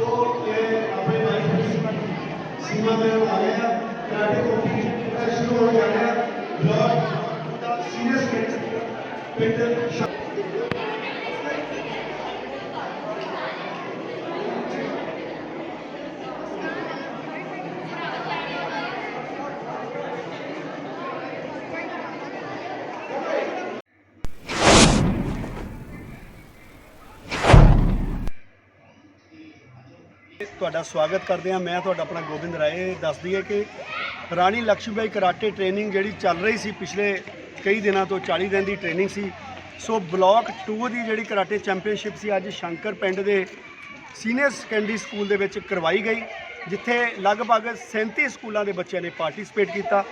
ਸੋ ਇਹ ਆਪਣੇ vice principal ਸੀਮਾ ਦੇ ਆ ਰਹੇ ਆ ਕਰਾਟੇ ਕੰਪੀਟੀਸ਼ਨ ਸ਼ੁਰੂ ਹੋ ਜਾ ਰਿਹਾ ਬਲੌਕ ਦਾ ਸੀਨੀਅਰ ਸਟੂਡੈਂਟ ਪਿੰਡ ਤੁਹਾਡਾ ਸਵਾਗਤ ਕਰਦੇ ਹਾਂ। ਮੈਂ ਤੁਹਾਡਾ ਆਪਣਾ ਗੋਬਿੰਦ ਰਾਏ। ਦੱਸਦੀ ਹੈ ਕਿ ਰਾਣੀ ਲక్ష్ਮੀਬਾਈ ਕਰਾਟੇ ਟ੍ਰੇਨਿੰਗ ਜਿਹੜੀ ਚੱਲ ਰਹੀ ਸੀ ਪਿਛਲੇ ਕਈ ਦਿਨਾਂ ਤੋਂ 40 ਦਿਨ ਦੀ ਟ੍ਰੇਨਿੰਗ ਸੀ। ਸੋ ਬਲਾਕ 2 ਦੀ ਜਿਹੜੀ ਕਰਾਟੇ ਚੈਂਪੀਅਨਸ਼ਿਪ ਸੀ, ਅੱਜ ਸ਼ੰਕਰ ਪਿੰਡ ਦੇ ਸੀਨੀਅਰ ਸੈਕੰਡਰੀ ਸਕੂਲ ਦੇ ਵਿੱਚ ਕਰਵਾਈ ਗਈ, ਜਿੱਥੇ ਲਗਭਗ 37 ਸਕੂਲਾਂ ਦੇ ਬੱਚਿਆਂ ਨੇ ਪਾਰਟਿਸਿਪੇਟ ਕੀਤਾ।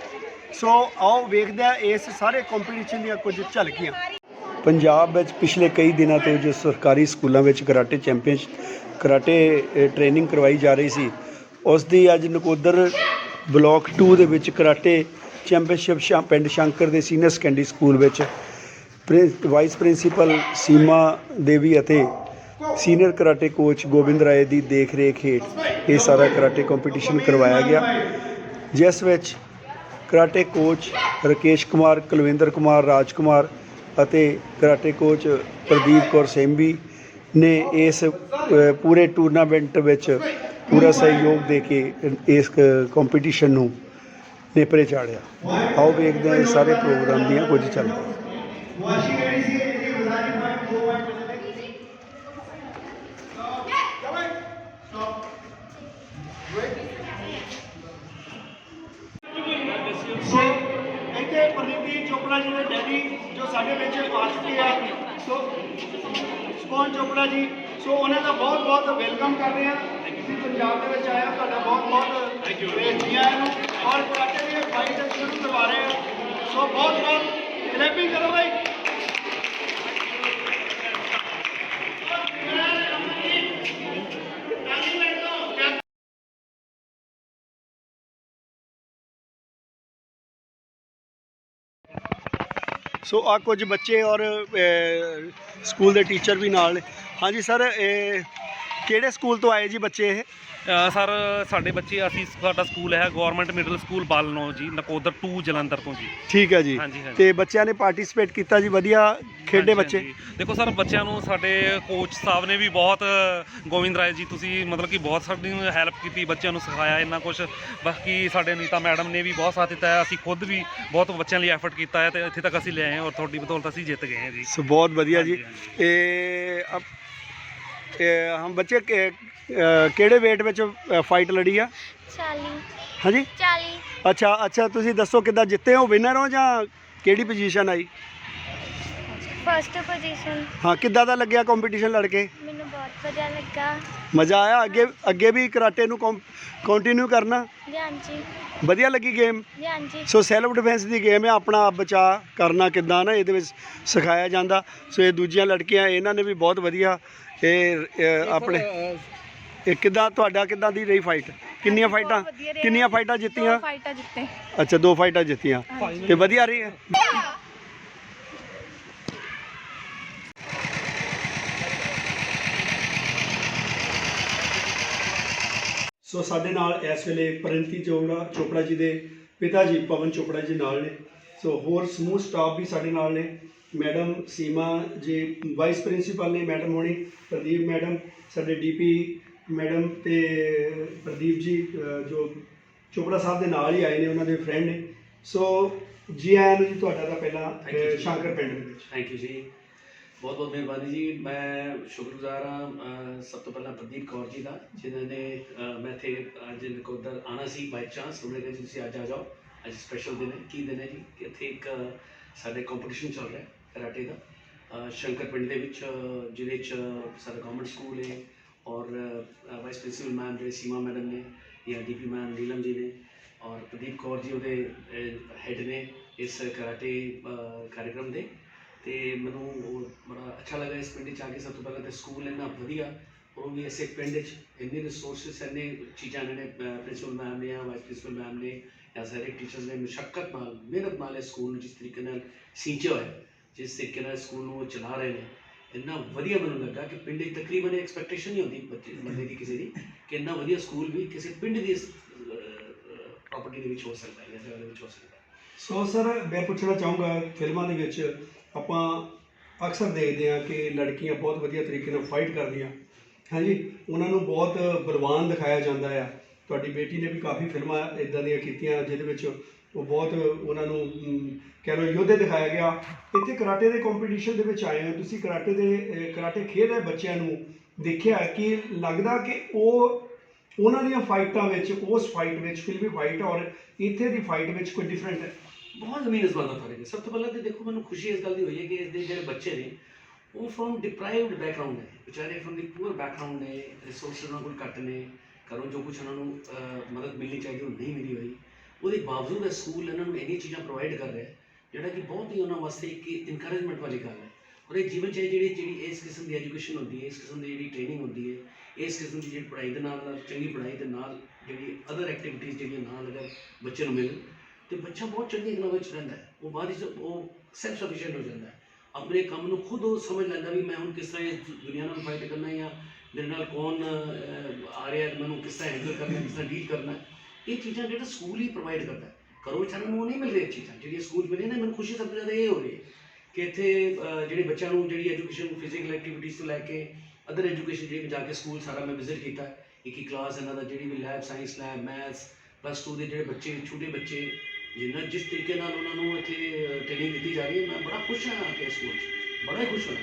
ਸੋ ਆਓ ਵੇਖਦੇ ਹਾਂ ਇਸ ਸਾਰੇ ਕੰਪੀਟੀਸ਼ਨ ਦੀਆਂ ਕੁਝ ਝਲਕੀਆਂ। ਪੰਜਾਬ ਵਿੱਚ ਪਿਛਲੇ ਕਈ ਦਿਨਾਂ ਤੋਂ ਜੋ ਸਰਕਾਰੀ ਸਕੂਲਾਂ ਵਿੱਚ ਕਰਾਟੇ ਚੈਂਪੀਅਨ ਕਰਾਟੇ ਟ੍ਰੇਨਿੰਗ ਕਰਵਾਈ ਜਾ ਰਹੀ ਸੀ, ਉਸ ਦੀ ਅੱਜ ਨਕੋਦਰ ਬਲਾਕ 2 ਦੇ ਵਿੱਚ ਕਰਾਟੇ ਚੈਂਪੀਅਨਸ਼ਿਪ ਸ਼ਾ, ਪਿੰਡ ਸ਼ੰਕਰ ਦੇ ਸੀਨੀਅਰ ਸੈਕੰਡਰੀ ਸਕੂਲ ਵਿੱਚ ਪ੍ਰਿੰ- ਵਾਈਸ ਪ੍ਰਿੰਸੀਪਲ ਸੀਮਾ ਦੇਵੀ ਅਤੇ senior karate coach Gobind Rai ਦੀ ਦੇਖ ਰੇਖ ਹੇਠ ਇਹ ਸਾਰਾ ਕਰਾਟੇ ਕੰਪੀਟੀਸ਼ਨ ਕਰਵਾਇਆ ਗਿਆ, ਜਿਸ ਵਿੱਚ ਕਰਾਟੇ ਕੋਚ ਰਕੇਸ਼ ਕੁਮਾਰ, ਕੁਲਵਿੰਦਰ ਕੁਮਾਰ, ਰਾਜ ਕੁਮਾਰ ਅਤੇ ਕਰਾਟੇ ਕੋਚ ਪ੍ਰਦੀਪ ਕੌਰ ਸੈਂਬੀ ਨੇ ਇਸ ਪੂਰੇ ਟੂਰਨਾਮੈਂਟ ਵਿੱਚ ਪੂਰਾ ਸਹਿਯੋਗ ਦੇ ਕੇ ਇਸ ਕੰਪੀਟੀਸ਼ਨ ਨੂੰ ਨੇਪਰੇ ਚਾੜਿਆ। ਆਓ ਵੇਖਦੇ ਹਾਂ ਇਹ ਸਾਰੇ ਪ੍ਰੋਗਰਾਮ ਦੀਆਂ ਕੁਝ ਚੱਲਦੀਆਂ। ਵਾਸ਼ੀ ਜਿਹੜੀ ਸੀ ਇਹਦੀ ਗੁਜ਼ਾਰੀ ਪੁਆਇੰਟ 2 ਪੁਆਇੰਟ ਸੋ ਇੱਥੇ ਪ੍ਰਦੀਪ ਚੋਪੜਾ ਜੀ ਦੇ ਡੈਡੀ ਜੋ ਸਾਡੇ ਵਿੱਚ ਆ ਚੁੱਕੇ ਆ ਸੋ ਸਪੌਨ ਚੋਪੜਾ ਜੀ? ਸੋ ਉਹਨਾਂ ਦਾ ਬਹੁਤ ਬਹੁਤ ਵੈਲਕਮ ਕਰ ਰਹੇ ਹਾਂ। ਤੁਸੀਂ ਪੰਜਾਬ ਦੇ ਵਿੱਚ ਆਇਆ ਤੁਹਾਡਾ ਬਹੁਤ ਬਹੁਤ ਥੈਂਕ ਯੂ ਨੂੰ ਔਰ ਕਰਾਟੇ ਦੀ ਫਾਈਟ ਸ਼ੁਰੂ ਕਰਵਾ ਰਹੇ ਹਾਂ। ਸੋ ਬਹੁਤ ਬਹੁਤ ਕਲੈਪਿੰਗ ਕਰੋ ਭਾਈ ਸੋ ਆ ਕੁਝ ਬੱਚੇ ਔਰ ਸਕੂਲ ਦੇ ਟੀਚਰ ਵੀ ਨਾਲ ਹਾਂਜੀ ਸਰ ਇਹ ਕਿਹੜੇ ਸਕੂਲ ਤੋਂ ਆਏ ਜੀ ਬੱਚੇ ਇਹ? ਅ, ਸਰ ਸਾਡੇ ਬੱਚੇ ਅਸੀਂ ਸਾਡਾ ਸਕੂਲ ਹੈ ਗਵਰਨਮੈਂਟ ਮਿਡਲ ਸਕੂਲ ਬਾਲਨੋ ਜੀ ਨਕੋਦਰ 2 ਜਲੰਧਰ ਤੋਂ ਜੀ। ਠੀਕ ਹੈ ਜੀ। ਹਾਂਜੀ, ਹਾਂਜੀ। ਤੇ ਬੱਚਿਆਂ ਨੇ ਪਾਰਟਿਸਿਪੇਟ ਕੀਤਾ ਜੀ ਵਧੀਆ ਖੇਡੇ ਹਾਂਜੀ, ਬੱਚੇ? ਹਾਂਜੀ। ਦੇਖੋ ਸਰ ਬੱਚਿਆਂ ਨੂੰ ਸਾਡੇ ਕੋਚ ਸਾਹਿਬ ਨੇ ਵੀ ਬਹੁਤ ਗੋਬਿੰਦ ਰਾਏ ਜੀ ਤੁਸੀਂ ਮਤਲਬ ਕਿ ਬਹੁਤ ਸਾਡੀ ਹੈਲਪ ਕੀਤੀ ਬੱਚਿਆਂ ਨੂੰ ਸਿਖਾਇਆ ਇੰਨਾ ਕੁਝ ਬਾਕੀ ਸਾਡੇ ਨੀਤਾ ਮੈਡਮ ਨੇ ਵੀ ਬਹੁਤ ਸਾਥ ਦਿੱਤਾ ਹੈ ਅਸੀਂ ਖੁਦ ਵੀ ਬਹੁਤ ਬੱਚਿਆਂ ਲਈ ਐਫਰਟ ਕੀਤਾ ਹੈ ਤੇ ਇੱਥੇ ਤੱਕ ਅਸੀਂ ਲੈ ਆਏ ਹਾਂ ਔਰ ਤੁਹਾਡੀ ਬਦੌਲਤ ਅਸੀਂ ਜਿੱਤ ਗਏ ਹਾਂ ਜੀ। ਸੋ ਬਹੁਤ ਵਧੀਆ ਜੀ। ਹਾਂਜੀ, ਇਹ ਹਮ ਬੱਚੇ ਕਿ- ਅਹ, ਕਿਹੜੇ weight ਵਿੱਚ ਫਾਈਟ ਲੜੀ ਆ? 40 ਹਾਂਜੀ? 40 ਅੱਛਾ ਅੱਛਾ ਤੁਸੀਂ ਦੱਸੋ ਕਿੱਦਾਂ ਜਿੱਤੇ ਹੋ ਵਿਨਰ ਹੋ ਜਾਂ ਕਿਹੜੀ ਪੋਜੀਸ਼ਨ ਆਈ? ਫਸਟ ਪੋਜੀਸ਼ਨ ਹਾਂ ਕਿੱਦਾਂ ਦਾ ਲੱਗਿਆ ਕੰਪੀਟੀਸ਼ਨ ਲੜ ਕੇ? ਮੈਨੂੰ ਬਹੁਤ ਵਧੀਆ ਲੱਗਾ। ਮਜ਼ਾ ਆਇਆ? ਅੱਗੇ ਅੱਗੇ ਵੀ ਕਰਾਟੇ ਨੂੰ ਕੰਟੀਨਿਊ ਕਰਨਾ? ਹਾਂਜੀ। ਵਧੀਆ ਲੱਗੀ ਗੇਮ ਹਾਂਜੀ। ਸੋ ਸੈਲਫ ਡਿਫੈਂਸ ਦੀ ਗੇਮ ਹੈ ਆਪਣਾ ਆਪ ਬਚਾ ਕਰਨਾ ਕਿੱਦਾਂ ਨਾ ਇਹਦੇ ਵਿੱਚ ਸਿਖਾਇਆ ਜਾਂਦਾ। ਸੋ ਇਹ ਦੂਜੀਆਂ ਲੜਕੀਆਂ ਇਹਨਾਂ ਨੇ ਵੀ ਬਹੁਤ ਵਧੀਆ ਇਹ ਆਪਣੇ ਇਹ ਕਿੱਦਾਂ ਤੁਹਾਡਾ ਕਿੱਦਾਂ ਦੀ ਰਹੀ ਫਾਈਟ ਕਿੰਨੀਆਂ ਫਾਈਟਾਂ ਕਿੰਨੀਆਂ ਫਾਈਟਾਂ ਜਿੱਤੀਆਂ? ਫਾਈਟਾਂ ਜਿੱਤੇ। ਅੱਛਾ ਦੋ ਫਾਈਟਾਂ ਜਿੱਤੀਆਂ। ਤੇ ਵਧੀਆ ਰਹੀ ਹੈ ਸੋ ਸਾਡੇ ਨਾਲ ਇਸ ਵੇਲੇ ਪਰੰਤੀ ਚੋਪੜਾ ਚੋਪੜਾ ਜੀ ਦੇ ਪਿਤਾ ਜੀ ਪਵਨ ਚੋਪੜਾ ਜੀ ਨਾਲ ਨੇ। ਸੋ ਹੋਰ ਸਮੂਹ ਸਟਾਫ ਵੀ ਸਾਡੇ ਨਾਲ ਨੇ। ਮੈਡਮ ਸੀਮਾ ਜੀ ਵਾਈਸ ਪ੍ਰਿੰਸੀਪਲ ਨੇ ਮੈਡਮ ਹੋਣੀ ਪ੍ਰਦੀਪ ਮੈਡਮ ਸਾਡੇ ਡੀਪੀ ਮੈਡਮ ਤੇ ਪ੍ਰਦੀਪ ਜੀ ਜੋ ਚੋਪੜਾ ਸਾਹਿਬ ਦੇ ਨਾਲ ਹੀ ਆਏ ਨੇ ਉਹਨਾਂ ਦੇ ਫਰੈਂਡ ਨੇ। ਸੋ ਜੀ ਆਇਆਂ ਨੂੰ ਜੀ ਤੁਹਾਡਾ ਤਾਂ ਪਹਿਲਾਂ। ਸ਼ੰਕਰ ਪਿੰਡ ਦੇ ਵਿੱਚ। ਥੈਂਕ ਯੂ ਜੀ। ਬਹੁਤ ਬਹੁਤ ਮਿਹਰਬਾਨੀ ਜੀ। ਮੈਂ ਸ਼ੁਕਰਗੁਜ਼ਾਰ ਹਾਂ ਸਭ ਤੋਂ ਪਹਿਲਾਂ ਪ੍ਰਦੀਪ ਕੌਰ ਜੀ ਦਾ ਜਿਨ੍ਹਾਂ ਨੇ ਮੈਂ ਇੱਥੇ ਅੱਜ ਨਕੋਦਰ ਆਣਾ ਸੀ ਬਾਈ ਚਾਂਸ ਉਹਨੇ ਕਿਹਾ ਤੁਸੀਂ ਅੱਜ ਆ ਜਾਓ। ਅੱਜ ਸਪੈਸ਼ਲ ਦਿਨ ਹੈ। ਕੀ ਦਿਨ ਹੈ ਜੀ? ਇੱਥੇ ਇੱਕ ਸਾਡੇ ਕੰਪੀਟੀਸ਼ਨ ਚੱਲ ਰਿਹਾ। ਕਰਾਟੇ ਦਾ। ਸ਼ੰਕਰ ਪਿੰਡ ਦੇ ਵਿੱਚ ਜਿਹਦੇ ਚ ਸਾਡਾ ਗਵਰਨਮੈਂਟ ਸਕੂਲ ਹੈ ਔਰ ਵਾਈਸ ਪ੍ਰਿੰਸੀਪਲ ਮੈਮ ਜਿਹੜੇ ਸੀਮਾ ਮੈਡਮ ਨੇ ਜਾਂ ਡੀਪੀ ਮੈਮ ਨੀਲਮ ਜੀ ਨੇ ਔਰ ਪ੍ਰਦੀਪ ਕੌਰ ਜੀ ਉਹਦੇ ਹੈਡ ਨੇ ਇਸ ਕਰਾਟੇ ਅਹ, ਦੇ। ਤੇ ਮੈਨੂੰ ਉਹ ਬੜਾ ਅੱਛਾ ਲੱਗਾ ਇਸ ਪਿੰਡ 'ਚ ਆ ਕੇ। ਸਭ ਤੋਂ ਪਹਿਲਾਂ ਤਾਂ ਸਕੂਲ ਇੰਨਾ ਵਧੀਆ ਉਹ ਵੀ ਐਸੇ ਪਿੰਡ 'ਚ ਇੰਨੇ ਰਿਸੋਰਸਸ ਇੰਨੇ ਚੀਜ਼ਾਂ ਨੇ ਪ੍ਰਿੰਸੀਪਲ ਮੈਮ ਨੇ ਜਾਂ ਵਾਈਸ ਪ੍ਰਿੰਸੀਪਲ ਮੈਮ ਨੇ ਜਾਂ ਸਾਰੇ ਟੀਚਰਸ ਨੇ ਮੁਸ਼ਕਲ ਨਾਲ ਮਿਹਨਤ ਨਾਲ ਇਸ ਸਕੂਲ ਨੂੰ ਜਿਸ ਤਰੀਕੇ ਨਾਲ ਸਿੰਚਿਆ ਹੋਇਆ। ਜਿਸ ਤਰੀਕੇ ਨਾਲ ਸਕੂਲ ਨੂੰ ਉਹ ਚਲਾ ਰਹੇ ਨੇ, ਇੰਨਾ ਵਧੀਆ ਮੈਨੂੰ ਲੱਗਾ ਕਿ ਪਿੰਡ ਦੀ ਤਕਰੀਬਨ ਐਕਸਪੈਕਟੇਸ਼ਨ ਨਹੀਂ ਹੁੰਦੀ ਬੱਚੇ, ਬੰਦੇ ਦੀ ਕਿਸੇ ਦੀ ਕਿ ਇੰਨਾ ਵਧੀਆ ਸਕੂਲ ਵੀ ਕਿਸੇ ਪਿੰਡ ਦੀ ਪ੍ਰਾਪਰਟੀ ਦੇ ਵਿੱਚ ਹੋ ਸਕਦਾ ਹੈ ਜਾਂ ਜਗ੍ਹਾ ਦੇ ਵਿੱਚ ਹੋ ਸਕਦਾ। ਹੈ ਸੋ ਸਰ ਮੈਂ ਪੁੱਛਣਾ ਚਾਹੂੰਗਾ, ਫਿਲਮਾਂ ਦੇ ਵਿੱਚ ਆਪਾਂ ਅਕਸਰ ਦੇਖਦੇ ਹਾਂ ਕਿ ਲੜਕੀਆਂ ਬਹੁਤ ਵਧੀਆ ਤਰੀਕੇ ਨਾਲ ਫਾਈਟ ਕਰਦੀਆਂ। ਹਾਂਜੀ, ਉਹਨਾਂ ਨੂੰ ਬਹੁਤ ਬਲਵਾਨ ਦਿਖਾਇਆ ਜਾਂਦਾ ਆ। ਤੁਹਾਡੀ ਬੇਟੀ ਨੇ ਵੀ ਕਾਫੀ ਫਿਲਮਾਂ ਇਦਾਂ ਦੀਆਂ ਕੀਤੀਆਂ, ਜਿਹਦੇ ਵਿੱਚ ਉਹ ਬਹੁਤ ਉਹਨਾਂ ਨੂੰ ਕਹਿ ਲਓ ਯੋਧੇ ਦਿਖਾਇਆ ਗਿਆ। ਇੱਥੇ ਕਰਾਟੇ ਦੇ ਕੰਪੀਟੀਸ਼ਨ ਦੇ ਵਿੱਚ ਆਏ ਹੋ ਤੁਸੀਂ। ਕਰਾਟੇ ਦੇ ਕਰਾਟੇ ਖੇਡ ਰਹੇ ਬੱਚਿਆਂ ਨੂੰ ਦੇਖਿਆ ਕਿ ਲੱਗਦਾ ਕਿ ਉਹ, ਉਹਨਾਂ ਦੀਆਂ ਫਾਈਟਾਂ ਵਿੱਚ, ਉਸ ਫਾਈਟ ਵਿੱਚ ਫਿਲਮੀ ਫਾਈਟ ਔਰ ਇੱਥੇ ਦੀ ਫਾਈਟ ਵਿੱਚ ਕੋਈ ਡਿਫਰੈਂਟ ਹੈ। ਬਹੁਤ ਜ਼ਮੀਨ ਅਸਮਾਨ ਦਾ ਫ਼ਰਕ ਹੈ। ਸਭ ਤੋਂ ਪਹਿਲਾਂ ਤੇ ਦੇਖੋ, ਮੈਨੂੰ ਖੁਸ਼ੀ ਇਸ ਗੱਲ ਦੀ ਹੋਈ ਹੈ ਕਿ ਇਸ ਦੇ ਜਿਹੜੇ ਬੱਚੇ ਨੇ, ਉਹ ਫਰੋਮ ਡਿਪਰਾਈਵਡ ਬੈਕਗ੍ਰਾਉਂਡ ਨੇ ਵਿਚਾਰੇ ਫਰੋਮ ਦੀ ਪੂਅਰ ਬੈਕਗ੍ਰਾਉਂਡ ਨੇ ਰਿਸੋਰਸ ਉਹਨਾਂ ਕੋਲ ਘੱਟ ਨੇ ਕਰੋ ਜੋ ਕੁਝ ਉਹਨਾਂ ਨੂੰ ਮਦਦ ਮਿਲਣੀ ਚਾਹੀਦੀ ਉਹ ਨਹੀਂ ਮਿਲੀ ਹੋਈ। ਉਹਦੇ ਬਾਵਜੂਦ ਇਹ ਸਕੂਲ ਇਹਨਾਂ ਨੂੰ ਇੰਨੀਆਂ ਚੀਜ਼ਾਂ ਪ੍ਰੋਵਾਈਡ ਕਰ ਰਿਹਾ, ਜਿਹੜਾ ਕਿ ਬਹੁਤ ਹੀ ਉਹਨਾਂ ਵਾਸਤੇ ਇੱਕ ਇਨਕਰੇਜਮੈਂਟ ਵਾਲੀ ਗੱਲ ਹੈ। ਔਰ ਇਹ ਜੀਵਨ 'ਚ ਜਿਹੜੀ ਜਿਹੜੀ ਇਸ ਕਿਸਮ ਦੀ ਐਜੂਕੇਸ਼ਨ ਹੁੰਦੀ ਹੈ, ਇਸ ਕਿਸਮ ਦੀ ਜਿਹੜੀ ਟ੍ਰੇਨਿੰਗ ਹੁੰਦੀ ਹੈ, ਇਸ ਕਿਸਮ ਦੀ ਜਿਹੜੀ ਪੜ੍ਹਾਈ ਦੇ ਨਾਲ ਨਾਲ, ਚੰਗੀ ਪੜ੍ਹਾਈ ਦੇ ਨਾਲ ਜਿਹੜੀ ਅਦਰ ਐਕਟੀਵਿਟੀਜ਼ ਜਿਹੜੀਆਂ ਨਾਲ ਅਗਰ ਬੱਚੇ ਨੂੰ ਮਿਲਣ, ਤੇ ਬੱਚਾ ਬਹੁਤ ਚੰਗੀ ਇਗਨੋ ਵਿੱਚ ਰਹਿੰਦਾ ਹੈ। ਉਹ ਬਾਅਦ ਵਿੱਚ ਉਹ ਸੈਲਫ ਸਫੀਸ਼ੀਐਂਟ ਹੋ ਜਾਂਦਾ ਹੈ। ਆਪਣੇ ਕੰਮ ਨੂੰ ਖੁਦ ਉਹ ਸਮਝ ਲੈਂਦਾ ਵੀ ਮੈਂ ਹੁਣ ਕਿਸ ਤਰ੍ਹਾਂ ਇਸ ਦੁਨੀਆ ਨਾਲ ਫਾਈਟ ਕਰਨਾ ਹੈ ਜਾਂ ਮੇਰੇ ਨਾਲ ਕੌਣ ਆ ਰਿਹਾ ਮੈਨੂੰ ਕਿਸ ਤਰ੍ਹਾਂ ਹੈਂਡਲ ਕਰਨਾ ਕਿਸ ਤਰ੍ਹਾਂ ਡੀਲ ਕਰਨਾ ਹੈ। ਇਹ ਚੀਜ਼ਾਂ ਜਿਹੜਾ ਸਕੂਲ ਹੀ ਪ੍ਰੋਵਾਈਡ ਕਰਦਾ ਹੈ। ਘਰੋਂ ਵਿਚਾਰਿਆਂ ਨੂੰ ਉਹ ਨਹੀਂ ਮਿਲ ਰਹੀਆਂ ਚੀਜ਼ਾਂ। ਜਿਹੜੀਆਂ ਸਕੂਲ ਮਿਲੇ ਨੇ, ਮੈਨੂੰ ਖੁਸ਼ੀ ਸਭ ਤੋਂ ਜ਼ਿਆਦਾ ਇਹ ਹੋ ਰਹੀ ਹੈ ਕਿ ਇੱਥੇ ਜਿਹੜੇ ਬੱਚਿਆਂ ਨੂੰ ਜਿਹੜੀ ਐਜੂਕੇਸ਼ਨ ਫਿਜ਼ੀਕਲ ਐਕਟੀਵਿਟੀਜ਼ ਤੋਂ ਲੈ ਕੇ ਅਦਰ ਐਜੂਕੇਸ਼ਨ ਜਿਹੜੀ ਜਾ ਕੇ ਸਕੂਲ ਸਾਰਾ ਮੈਂ ਵਿਜ਼ਿਟ ਕੀਤਾ ਹੈ। ਇੱਕ ਕਲਾਸ ਇਹਨਾਂ ਦਾ ਜਿਹੜੀ ਵੀ lab science lab maths plus 2 ਦੇ ਜਿਹੜੇ ਬੱਚੇ, ਛੋਟੇ ਬੱਚੇ, ਜਿੰਨਾ ਜਿਸ ਤਰੀਕੇ ਨਾਲ ਉਹਨਾਂ ਨੂੰ ਇੱਥੇ ਟ੍ਰੇਨਿੰਗ ਦਿੱਤੀ ਜਾ ਰਹੀ ਹੈ, ਮੈਂ ਬੜਾ ਖੁਸ਼ ਹਾਂ ਕਿ ਸਕੂਲ 'ਚ। ਬੜਾ ਹੀ ਖੁਸ਼ ਹਾਂ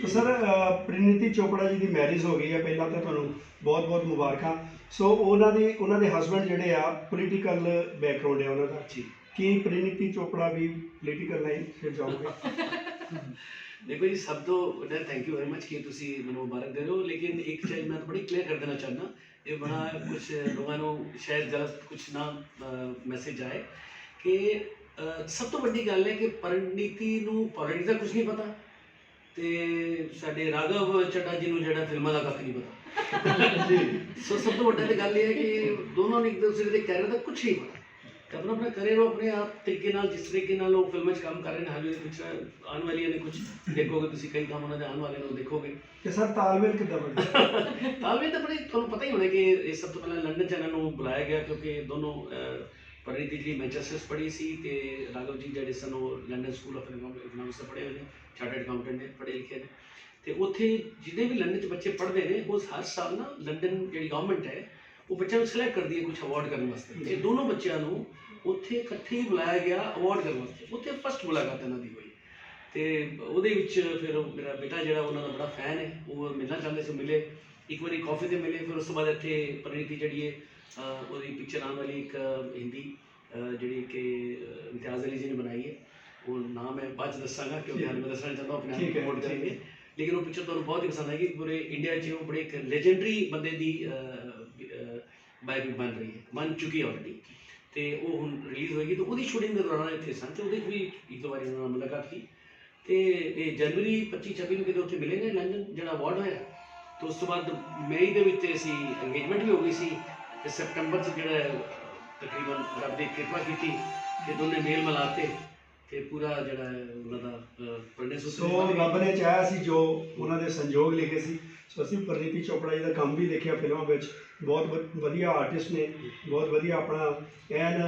ਸੋ ਸਰ ਪ੍ਰੀਨੀਤੀ ਚੋਪੜਾ ਜੀ ਦੀ ਮੈਰਿਜ ਹੋ ਗਈ ਹੈ। ਪਹਿਲਾਂ ਤਾਂ ਤੁਹਾਨੂੰ ਬਹੁਤ ਬਹੁਤ ਮੁਬਾਰਕਾਂ। ਸੋ ਉਹਨਾਂ ਦੀ ਉਹਨਾਂ ਦੇ ਹਸਬੰਡ ਜਿਹੜੇ ਆ ਪੋਲੀਟੀਕਲ ਬੈਕਗ੍ਰਾਉਂਡ ਹੈ ਉਹਨਾਂ ਦਾ। ਜੀ। ਕੀ ਪ੍ਰੀਨੀਤੀ ਚੋਪੜਾ ਵੀ ਪੋਲੀਟੀਕਲ ਲਾਈਨ ਫਿਰ ਜਾਓਗੇ? ਦੇਖੋ ਜੀ ਸਭ ਤੋਂ ਵੱਡਾ ਥੈਂਕ ਯੂ ਵੈਰੀ ਮਚ ਕਿ ਤੁਸੀਂ ਮੈਨੂੰ ਮੁਬਾਰਕ ਦੇ ਰਹੇ ਹੋ। ਲੇਕਿਨ ਇੱਕ ਚੀਜ਼ ਮੈਂ ਬੜੀ ਕਲੀਅਰ ਕਰ ਦੇਣਾ ਚਾਹੁੰਦਾ। ਇਹ ਬੜਾ ਕੁਝ ਲੋਕਾਂ ਨੂੰ ਸ਼ਾਇਦ ਗਲਤ ਕੁਝ ਨਾ ਮੈਸੇਜ ਆਏ ਕਿ ਸਭ ਤੋਂ ਵੱਡੀ ਗੱਲ ਹੈ ਕਿ ਪਰਿਣੀਤੀ ਨੂੰ ਪੋਲਿਟਿਕਸ ਦਾ ਕੁਝ ਨਹੀਂ ਪਤਾ। ਤੇ ਸਾਡੇ ਰਾਘਵ ਚੱਡਾ ਜੀ ਨੂੰ ਜਿਹੜਾ ਫਿਲਮਾਂ ਦਾ ਕੱਖ ਨਹੀਂ ਪਤਾ। ਜੀ। ਸੋ ਸਭ ਤੋਂ ਵੱਡਾ ਤੇ ਗੱਲ ਇਹ ਹੈ ਕਿ ਦੋਨੋਂ ਨੂੰ ਇੱਕ ਦੂਸਰੇ ਦੇ ਕੈਰੀਅਰ ਦਾ ਕੁਝ ਨਹੀਂ ਪਤਾ। ਤੇ ਆਪਣਾ ਆਪਣਾ ਕੈਰੀਅਰ ਉਹ ਆਪਣੇ ਆਪ ਤਰੀਕੇ ਨਾਲ ਜਿਸ ਤਰੀਕੇ ਨਾਲ ਉਹ ਫਿਲਮਾਂ 'ਚ ਕੰਮ ਕਰ ਰਹੇ ਨੇ ਹਾਲੇ ਕੁਝ ਆਉਣ ਵਾਲੀਆਂ ਨੇ ਕੁਝ ਦੇਖੋਗੇ ਤੁਸੀਂ ਕਈ ਕੰਮ ਉਹਨਾਂ ਦੇ ਆਉਣ ਵਾਲੇ ਨੂੰ ਦੇਖੋਗੇ। ਤੇ ਸਰ ਤਾਲਮੇਲ ਕਿੱਦਾਂ ਬਣਿਆ ਤਾਲਮੇਲ ਤਾਂ ਬੜੇ ਤੁਹਾਨੂੰ ਪਤਾ ਹੀ ਹੋਣਾ ਕਿ ਇਹ ਸਭ ਤੋਂ ਪਹਿਲਾਂ ਲੰਡਨ 'ਚ ਇਹਨਾਂ ਨੂੰ ਬੁਲਾਇਆ ਗਿਆ ਕਿਉਂਕਿ ਦੋਨੋਂ ਅਹ, ਪਰਿਣੀਤੀ ਜਿਹੜੀ ਮੈਂਚੈਸਟਰ ਪੜ੍ਹੀ ਸੀ ਤੇ ਰਾਘਵ ਜੀ ਜਿਹੜੇ ਸਨ ਉਹ ਲੰਡਨ ਸਕੂਲ ਆਫ ਇਕਨੋਮਿਕਸ ਤੋਂ ਪੜ੍ਹੇ ਹੋਏ ਨੇ ਚਾਰਟਰਡ ਅਕਾਊਂਟੈਂਟ ਨੇ ਪੜ੍ਹੇ ਲਿਖੇ ਨੇ। ਤੇ ਉੱਥੇ ਜਿਹਦੇ ਵੀ ਲੰਡਨ 'ਚ ਬੱਚੇ ਪੜ੍ਹਦੇ ਨੇ ਉਹ ਹਰ ਸਾਲ ਨਾ ਲੰਡਨ ਜਿਹੜੀ ਗਵਰਨਮੈਂਟ ਹੈ ਉਹ ਬੱਚਿਆਂ ਨੂੰ ਸਿਲੈਕਟ ਕਰਦੀ ਹੈ ਕੁਝ ਅਵਾਰਡ ਕਰਨ ਵਾਸਤੇ। ਇਹ ਦੋਨੋਂ ਬੱਚਿਆਂ ਨੂੰ ਉੱਥੇ ਇਕੱਠੇ ਹੀ ਬੁਲਾਇਆ ਗਿਆ ਅਵਾਰਡ ਕਰਨ ਵਾਸਤੇ। ਉੱਥੇ ਫਸਟ ਮੁਲਾਕਾਤ ਇਹਨਾਂ ਦੀ ਹੋਈ। ਤੇ ਉਹਦੇ ਵਿੱਚ ਫਿਰ ਮੇਰਾ ਬੇਟਾ ਜਿਹੜਾ ਉਹਨਾਂ ਦਾ ਬੜਾ ਫੈਨ ਹੈ ਉਹ ਮਿਲਣਾ ਚਾਹੁੰਦੇ ਸੀ ਮਿਲੇ। ਇੱਕ ਵਾਰੀ ਕਾਫੀ ਤੇ ਮਿਲੇ ਫਿਰ ਉਸ ਤੋਂ ਬਾਅਦ ਇੱਥੇ ਪਰਿਣੀਤੀ ਜਿਹੜੀ ਹੈ ਉਹਦੀ ਪਿਕਚਰ ਆਉਣ ਵਾਲੀ ਇੱਕ ਹਿੰਦੀ ਜਿਹੜੀ ਕਿ ਇਮਤਿਆਜ਼ ਅਲੀ ਜੀ ਨੇ ਬਣਾਈ ਹੈ। ਉਹ ਨਾਮ ਹੈ ਬਾਅਦ ਦੱਸਾਂਗਾ ਕਿਉਂਕਿ ਹਾਲੇ ਮੈਂ ਦੱਸਣਾ ਚਾਹੁੰਦਾ ਆਪਣੇ ਆਪ ਠੀਕ ਹੈ। ਕਰਾਂਗੇ ਲੇਕਿਨ ਉਹ ਪਿਕਚਰ ਤੁਹਾਨੂੰ ਬਹੁਤ ਹੀ ਪਸੰਦ ਆਏਗੀ ਪੂਰੇ ਇੰਡੀਆ 'ਚ ਉਹ ਬੜੇ ਇੱਕ ਲੈਜੈਂਡਰੀ ਬੰਦੇ ਦੀ ਬਾਇਓਪਿਕ ਬਣ ਰਹੀ ਹੈ ਬਣ ਚੁੱਕੀ ਹੈ ਆਲਰੇਡੀ ਤੇ ਉਹ ਹੁਣ ਰਿਲੀਜ਼ ਹੋਏਗੀ ਤੇ ਉਹਦੀ ਸ਼ੂਟਿੰਗ ਦੇ ਦੌਰਾਨ ਇੱਥੇ ਸਨ ਤੇ ਉਹਦੇ ਵੀ ਇੱਕ ਦੋ ਵਾਰੀ ਉਹਨਾਂ ਨਾਲ ਮੁਲਾਕਾਤ ਕੀ ਤੇ ਇਹ ਜਨਵਰੀ 25 26 ਨੂੰ ਕਿਤੇ ਉੱਥੇ ਮਿਲੇ ਨੇ ਲੰਡਨ ਜਿਹੜਾ ਅਵਾਰਡ ਹੋਇਆ। ਤੇ ਉਸ ਤੋਂ ਬਾਅਦ ਮਈ ਦੇ ਵਿੱਚ ਅਸੀਂ ਅੰਗੇਜਮੈਂਟ ਵੀ ਹੋ ਗਈ ਸੀ ਤੇ ਸਪਟੰਬਰ 'ਚ ਜਿਹੜਾ ਤਕਰੀਬਨ ਰੱਬ ਦੀ ਕਿਰਪਾ ਕੀਤੀ ਕਿ ਦੋਨੇ ਮੇਲ ਮਿਲਾਤੇ ਤੇ ਪੂਰਾ ਜਿਹੜਾ ਉਹਨਾਂ ਦਾ ਪ੍ਰੋਡਿਊਸਰ ਸੋ ਰੱਬ ਨੇ ਚਾਹਿਆ ਸੀ ਜੋ ਉਹਨਾਂ ਦੇ ਸੰਜੋਗ ਲਿਖੇ ਸੀ। ਸੋ ਅਸੀਂ ਪ੍ਰੀਨੀਤੀ ਚੋਪੜਾ ਜੀ ਦਾ ਕੰਮ ਵੀ ਦੇਖਿਆ ਫਿਲਮਾਂ ਵਿੱਚ। ਬਹੁਤ ਵਧੀਆ ਆਰਟਿਸਟ ਨੇ ਬਹੁਤ ਵਧੀਆ ਆਪਣਾ ਐਨ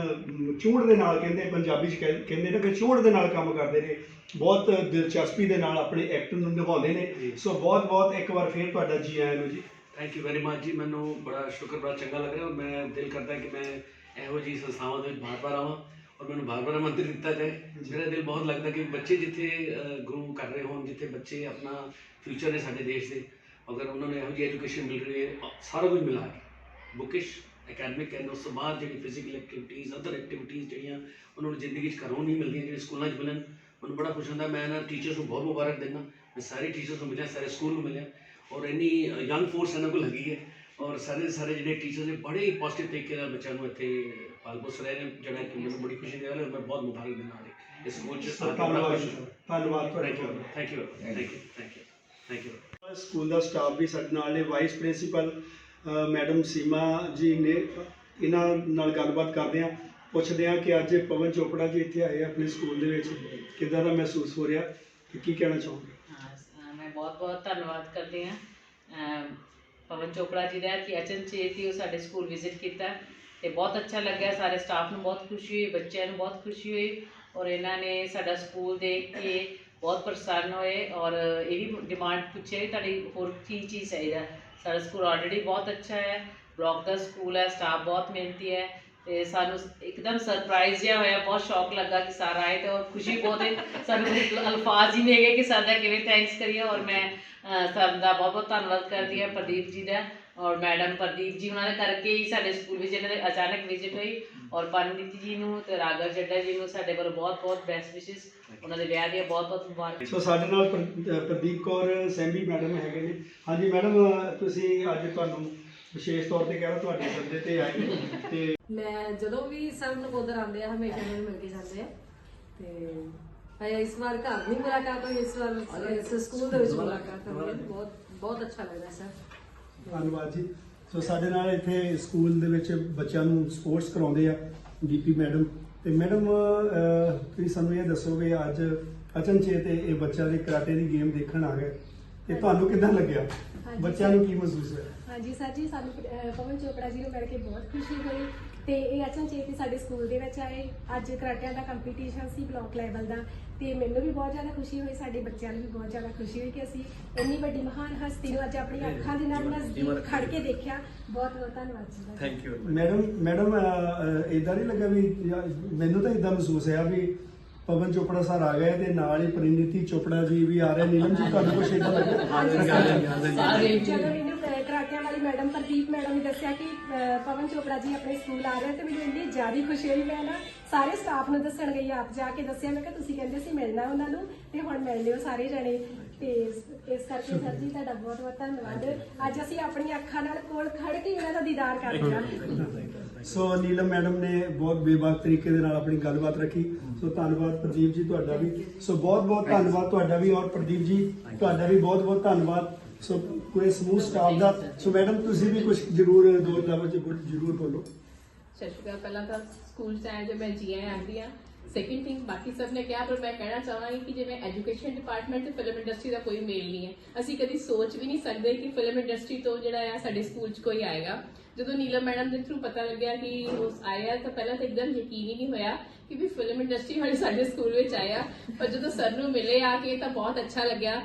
ਚੂੜ ਦੇ ਨਾਲ ਕਹਿੰਦੇ ਪੰਜਾਬੀ ਚ ਕਹਿ- ਕਹਿੰਦੇ ਨੇ ਕਿ ਚੂੜ ਦੇ ਨਾਲ ਕੰਮ ਕਰਦੇ ਨੇ। ਬਹੁਤ ਦਿਲਚਸਪੀ ਦੇ ਨਾਲ ਆਪਣੇ ਐਕਟ ਨੂੰ ਨਿਭਾਉਂਦੇ ਨੇ। ਜੀ। ਸੋ ਬਹੁਤ ਬਹੁਤ ਇੱਕ ਵਾਰ ਫੇਰ ਤੁਹਾਡਾ ਜੀ ਆਇਆਂ ਨੂੰ ਜੀ। ਥੈਂਕ ਯੂ ਵੈਰੀ ਮਚ ਜੀ। ਮੈਨੂੰ ਬੜਾ ਸ਼ੁਕਰ ਬੜਾ ਚੰਗਾ ਲੱਗ ਰਿਹਾ ਔਰ ਮੈਂ ਦਿਲ ਕਰਦਾ ਕਿ ਮੈਂ ਇਹੋ ਜਿਹੀ ਸੰਸਥਾਵਾਂ ਦੇ ਵਿੱਚ ਬਾਰ-ਬਾਰ ਆਵਾਂ ਔਰ ਮੈਨੂੰ ਬਾਰ-ਬਾਰ ਮੰਤਰ ਦਿੱਤਾ ਜਾਏ। ਮੇਰਾ ਦਿਲ ਬਹੁਤ ਲੱਗਦਾ ਕਿ ਬੱਚੇ ਜਿੱਥੇ ਗਰੋ ਕਰ ਰਹੇ ਹੋਣ ਜਿੱਥੇ ਬੱਚੇ ਆਪਣਾ ਫਿਊਚਰ ਨੇ ਸਾਡੇ ਦੇਸ਼ ਦੇ ਅਗਰ ਉਹਨਾਂ ਨੂੰ ਇਹੋ ਜਿਹੀ ਐਜੂਕੇਸ਼ਨ ਮਿਲ ਰਹੀ ਹੈ ਸਾਰਾ ਕੁਝ ਮਿਲਾ ਕੇ। ਬੁਕਿਸ਼ ਅਕੈਡਮਿਕ ਐਂਡ ਉਸ ਤੋਂ ਬਾਅਦ ਜਿਹੜੀ ਫਿਜ਼ੀਕਲ ਐਕਟੀਵਿਟੀਜ਼ ਅਦਰ ਐਕਟੀਵਿਟੀਜ਼ ਜਿਹੜੀਆਂ ਉਹਨਾਂ ਨੂੰ ਜ਼ਿੰਦਗੀ 'ਚ ਘਰੋਂ ਨਹੀਂ ਮਿਲਦੀਆਂ ਜਿਹੜੇ ਸਕੂਲਾਂ 'ਚ ਮਿਲਣ ਮੈਨੂੰ ਬੜਾ ਖੁਸ਼ ਹੁੰਦਾ। ਮੈਂ ਇਹਨਾਂ ਟੀਚਰਸ ਨੂੰ ਬਹੁਤ ਮੁਬਾਰਕ ਦਿੰਦਾ। ਮੈਂ ਸਾਰੇ ਟੀਚਰਸ ਨੂੰ ਮਿਲਿਆ ਸਾਰੇ ਸਕੂਲ ਨੂੰ ਮਿਲਿਆ। ਔਰ ਇੰਨੀ ਯੰਗ ਫੋਰਸ ਇਹਨਾਂ ਕੋਲ ਹੈਗੀ ਹੈ। ਔਰ ਸਾਰੇ ਸਾਰੇ ਜਿਹੜੇ ਟੀਚਰਸ ਨੇ ਬੜੇ ਹੀ ਪੋਜ਼ਿਟਿਵ ਤਰੀਕੇ ਨਾਲ ਬੱਚਿਆਂ ਨੂੰ ਇੱਥੇ ਪਾਲ ਪੋਸ ਰਹੇ ਨੇ ਜਿਹੜਾ ਕਿ ਮੈਨੂੰ ਬੜੀ ਖੁਸ਼ੀ ਦੇ ਹੈ ਮੈਂ ਬਹੁਤ ਮੁਬਾਰਕ ਦਿੰਦਾ ਹਾਂ ਇਸ ਸਕੂਲ 'ਚ। ਧੰਨਵਾਦ ਧੰਨਵਾਦ thank you thank you thank you thank you school the staff ਵੀ ਸਾਡੇ ਨਾਲ ਨੇ ਵਾਈਸ ਪ੍ਰਿੰਸੀਪਲ ਮੈਡਮ ਸੀਮਾ ਜੀ ਨੇ, ਇਹਨਾਂ ਨਾਲ ਗੱਲਬਾਤ ਕਰਦੇ ਆ ਪੁੱਛਦੇ ਆ ਕਿ ਅੱਜ ਪਵਨ ਚੋਪੜਾ ਜੀ ਇੱਥੇ ਆਏ ਆ ਆਪਣੇ ਸਕੂਲ ਦੇ ਵਿੱਚ। ਕਿੱਦਾਂ ਦਾ ਮਹਿਸੂਸ ਹੋ ਰਿਹਾ ਤੇ ਕੀ ਕਹਿਣਾ ਚਾਹੋਗੇ? ਹਾਂ ਮੈਂ ਬਹੁਤ ਬਹੁਤ ਧੰਨਵਾਦ ਕਰਦੇ ਹਾਂ। ਪਵਨ ਚੋਪੜਾ ਜੀ ਦਾ ਕਿ ਅਚਨਚੇਤ ਹੀ ਉਹ ਸਾਡੇ ਸਕੂਲ ਵਿਜ਼ਿਟ ਕੀਤਾ ਤੇ ਬਹੁਤ ਅੱਛਾ ਲੱਗਿਆ, ਸਾਰੇ ਸਟਾਫ ਨੂੰ ਬਹੁਤ ਖੁਸ਼ੀ ਹੋਈ, ਬੱਚਿਆਂ ਨੂੰ ਬਹੁਤ ਖੁਸ਼ੀ ਹੋਈ ਔਰ ਇਹਨਾਂ ਨੇ ਸਾਡਾ ਸਕੂਲ ਦੇਖ ਕੇ ਬਹੁਤ ਪ੍ਰਸੰਨ ਹੋਏ ਔਰ ਇਹ ਵੀ ਡਿਮਾਂਡ ਪੁੱਛੇ ਵੀ ਤੁਹਾਡੀ ਹੋਰ ਕੀ ਚੀਜ਼ ਚਾਹੀਦਾ ਸਾਡਾ ਸਕੂਲ ਆਲਰੇਡੀ ਬਹੁਤ ਅੱਛਾ ਹੈ ਬਲਾਕ ਦਾ ਸਕੂਲ ਹੈ ਸਟਾਫ ਬਹੁਤ ਮਿਹਨਤੀ ਹੈ ਤੇ ਸਾਨੂੰ ਇੱਕਦਮ ਸਰਪ੍ਰਾਈਜ਼ ਜਿਹਾ ਹੋਇਆ ਬਹੁਤ ਸ਼ੌਕ ਲੱਗਾ ਕਿ ਸਾਰਾ ਆਏ ਤੇ ਔਰ ਖੁਸ਼ੀ ਬਹੁਤ ਹੈ ਸਾਨੂੰ ਅਲਫਾਜ਼ ਹੀ ਨਹੀਂ ਹੈਗੇ ਕਿ ਸਾਡਾ ਕਿਵੇਂ ਥੈਂਕਸ ਕਰੀਏ ਔਰ ਮੈਂ ਅਹ, ਸਭ ਦਾ ਬਹੁਤ ਬਹੁਤ ਧੰਨਵਾਦ ਕਰਦੀ ਹਾਂ ਪ੍ਰਦੀਪ ਜੀ ਦਾ। ਔਰ ਮੈਡਮ ਪ੍ਰਦੀਪ ਜੀ ਉਹਨਾਂ ਦੇ ਕਰਕੇ ਹੀ ਸਾਡੇ ਸਕੂਲ ਵਿੱਚ ਇਹਨਾਂ ਦੇ ਅਚਾਨਕ ਵਿਜ਼ਿਟ ਹੋਈ ਔਰ ਪਰਮਨੀਤ ਜੀ ਨੂੰ ਤੇ ਰਾਘਵ ਚੱਡਾ ਜੀ ਨੂੰ ਸਾਡੇ ਵੱਲੋਂ ਬਹੁਤ ਬਹੁਤ ਬੈਸਟ ਵਿਸ਼ੇਸ ਉਹਨਾਂ ਦੇ ਵਿਆਹ ਦੀਆਂ ਬਹੁਤ ਬਹੁਤ ਮੁਬਾਰਕਾਂ। ਸੋ ਸਾਡੇ ਨਾਲ ਪ੍ਰ- ਪ੍ਰਦੀਪ ਕੌਰ ਸੈਂਬੀ ਮੈਡਮ ਹੈਗੇ ਨੇ। ਹਾਂਜੀ ਮੈਡਮ ਤੁਸੀਂ ਅੱਜ ਤੁਹਾਨੂੰ ਵਿਸ਼ੇਸ਼ ਤੌਰ ਤੇ ਕਹਿ ਰਿਹਾ ਤੁਹਾਡੇ ਸੱਦੇ ਤੇ ਆਏ ਨੇ ਤੇ ਮੈਂ ਜਦੋਂ ਵੀ ਸਰ ਨਕੋਦਰ ਆਉਂਦੇ ਆ ਹਮੇਸ਼ਾ ਮੈਨੂੰ ਮਿਲ ਕੇ ਜਾਂਦੇ ਆ। ਤੇ ਅਜੇ ਇਸ ਵਾਰ ਘਰ ਨਹੀਂ ਮੁਲਾਕਾਤ ਹੋਈ ਇਸ ਵਾਰ ਇਸ ਸਕੂਲ ਦੇ ਵਿੱਚ ਮੁਲਾਕਾਤ ਹੋਈ। ਹੈ। ਬਹੁਤ ਬਹੁਤ ਅੱਛਾ ਲੱਗਦਾ ਸਰ। ਧੰਨਵਾਦ ਜੀ। ਸੋ ਸਾਡੇ ਨਾਲ ਇੱਥੇ ਸਕੂਲ ਦੇ ਵਿੱਚ ਬੱਚਿਆਂ ਨੂੰ ਸਪੋਰਟਸ ਕਰਾਉਂਦੇ ਆ ਡੀਪੀ ਮੈਡਮ। ਤੇ ਮੈਡਮ ਤੁਸੀਂ ਸਾਨੂੰ ਇਹ ਦੱਸੋ ਵੀ ਅੱਜ ਅਚਨਚੇਤ ਇਹ ਇਹ ਬੱਚਾ ਦੇ ਕਰਾਟੇ ਦੀ ਗੇਮ ਦੇਖਣ ਆ ਗਏ। ਤੇ ਤੁਹਾਨੂੰ ਕਿਦਾਂ ਲੱਗਿਆ? ਬੱਚਿਆਂ ਨੂੰ ਕੀ ਮਹਿਸੂਸ ਹੋਇਆ? ਹਾਂਜੀ ਸਰ ਜੀ ਸਾਨੂੰ ਪਵਨ ਚੋਪੜਾ ਜੀ ਨੂੰ ਮਿਲ ਕੇ ਬਹੁਤ ਖੁਸ਼ੀ ਹੋਈ। ਤੇ ਇਹ ਹੀ ਸਾਡੇ ਸਕੂਲ ਦੇ ਵਿੱਚ ਆਏ। ਅੱਜ ਕਰਾਟਿਆਂ ਦਾ ਕੰਪੀਟੀਸ਼ਨ ਸੀ ਬਲਾਕ ਲੈਵਲ ਦਾ ਤੇ ਮੈਨੂੰ ਵੀ ਬਹੁਤ ਜ਼ਿਆਦਾ ਖੁਸ਼ੀ ਹੋਈ ਸਾਡੇ ਬੱਚਿਆਂ ਨੂੰ ਵੀ ਬਹੁਤ ਜ਼ਿਆਦਾ ਖੁਸ਼ੀ ਹੋਈ ਕਿ ਅਸੀਂ ਇੰਨੀ ਵੱਡੀ ਮਹਾਨ ਹਸਤੀ ਨੂੰ ਅੱਜ ਆਪਣੀਆਂ ਅੱਖਾਂ ਦੇ ਨਾਲ ਨਜ਼ਦੀਕ ਖੜ ਕੇ ਦੇਖਿਆ। ਬਹੁਤ ਬਹੁਤ ਧੰਨਵਾਦ ਜੀ ਦਾ ਥੈਂਕ ਯੂ ਮੈਡਮ ਮੈਡਮ ਇਦਾਂ ਨਹੀਂ ਲੱਗਾ ਵੀ ਮੈਨੂੰ ਤਾਂ ਇਦਾਂ ਮਹਿਸੂਸ ਹੋਇਆ ਵੀ ਪਵਨ ਚੋਪੜਾ ਸਰ ਆ ਗਏ ਤੇ ਨਾਲ ਹੀ ਪ੍ਰੀਨੀਤੀ ਚੋਪੜਾ ਜੀ ਵੀ ਆ ਰਹੇ। ਨੀਲਮ ਜੀ ਤੁਹਾਨੂੰ ਕੁਛ ਇਦਾਂ ਲੱਗਾ ਸਾਰੇ ਜਦੋਂ ਮੈਨੂੰ ਅਹ, ਕਰਾਟਿਆਂ ਵਾਲੀ ਮੈਡਮ ਪ੍ਰਦੀਪ ਮੈਡਮ ਨੇ ਦੱਸਿਆ ਕਿ ਅਹ, ਪਵਨ ਚੋਪੜਾ ਜੀ ਆਪਣੇ ਸਕੂਲ ਆ ਰਹੇ ਤੇ ਮੈਨੂੰ ਇੰਨੀ ਜ਼ਿਆਦਾ ਖੁਸ਼ੀ ਹੋਈ। ਮੈਂ ਨਾ ਸਾਰੇ ਸਟਾਫ ਨੂੰ ਦੱਸਣ ਗਈ ਆਪ ਜਾ ਕੇ ਦੱਸਿਆ। ਮੈਂ ਕਿ ਤੁਸੀਂ ਕਹਿੰਦੇ ਸੀ ਮਿਲਣਾ ਉਹਨਾਂ ਨੂੰ ਤੇ ਹੁਣ ਮਿਲ ਲਿਓ ਸਾਰੇ ਜਣੇ। ਤੇ ਇਸ- ਇਸ ਕਰਕੇ ਸਰ ਜੀ ਤੁਹਾਡਾ ਬਹੁਤ ਬਹੁਤ ਧੰਨਵਾਦ। ਅੱਜ ਅਸੀਂ ਆਪਣੀਆਂ ਅੱਖਾਂ ਨਾਲ ਕੋਲ ਖੜ ਕੇ ਉਹਨਾਂ ਦਾ ਦੀਦਾਰ ਕਰ ਲਿਆ ਸੋ ਨੀਲਮ ਮੈਡਮ ਨੇ ਬਹੁਤ ਬੇਬਾਕ ਤਰੀਕੇ ਦੇ ਨਾਲ ਆਪਣੀ ਗੱਲਬਾਤ ਰੱਖੀ। ਸੋ ਧੰਨਵਾਦ ਪ੍ਰਦੀਪ ਜੀ ਤੁਹਾਡਾ ਵੀ। ਸੋ ਬਹੁਤ ਬਹੁਤ ਧੰਨਵਾਦ ਤੁਹਾਡਾ ਵੀ ਔਰ ਪ੍ਰਦੀਪ ਜੀ ਤੁਹਾਡਾ ਵੀ ਬਹੁਤ ਬਹੁਤ ਧੰਨਵਾਦ। ਸੋ ਪੂਰੇ ਸਮੂਹ ਸਟਾਫ ਦਾ ਸੋ ਮੈਡਮ ਤੁਸੀਂ ਵੀ ਕੁਝ ਜ਼ਰੂਰ ਦੋ ਲਫ਼ਜ਼ ਜ਼ਰੂਰ ਬੋਲੋ। ਸਤਿ ਸ਼੍ਰੀ ਅਕਾਲ, ਪਹਿਲਾਂ ਤਾਂ ਸਕੂਲ ਚ ਆਇਆ ਜੇ ਮੈਂ ਜੀ ਆਇਆਂ ਆਂਦੀ ਆ ਸੈਕਿੰਡ ਥਿੰਗ ਬਾਕੀ ਸਭ ਨੇ ਕਿਹਾ, ਪਰ ਮੈਂ ਕਹਿਣਾ ਚਾਹਾਂਗੀ ਕਿ ਜਿਵੇਂ ਐਜੂਕੇਸ਼ਨ ਡਿਪਾਰਟਮੈਂਟ ਤੇ ਫਿਲਮ ਇੰਡਸਟਰੀ ਦਾ ਕੋਈ ਮੇਲ ਨਹੀਂ ਹੈ। ਅਸੀਂ ਕਦੀ ਸੋਚ ਵੀ ਨਹੀਂ ਸਕਦੇ ਕਿ ਫਿਲਮ ਇੰਡਸਟਰੀ ਤੋਂ ਜਿਹੜਾ ਆ ਸਾਡੇ ਸਕੂਲ ਚ ਕੋਈ ਆਏਗਾ। ਜਦੋਂ ਨੀਲਮ ਮੈਡਮ ਦੇ ਥਰੂ ਪਤਾ ਲੱਗਿਆ ਕਿ ਉਸ ਆਇਆ, ਤਾਂ ਪਹਿਲਾਂ ਤਾਂ ਇੱਕਦਮ ਯਕੀਨ ਹੀ ਨਹੀਂ ਹੋਇਆ ਕਿ ਵੀ ਫਿਲਮ ਇੰਡਸਟਰੀ ਵਾਲੇ ਸਾਡੇ ਸਕੂਲ ਵਿੱਚ ਆਇਆ। ਪਰ ਜਦੋਂ ਸਰ ਨੂੰ ਮਿਲੇ ਆ ਕੇ ਤਾਂ ਬਹੁਤ ਅੱਛਾ ਲੱਗਿਆ।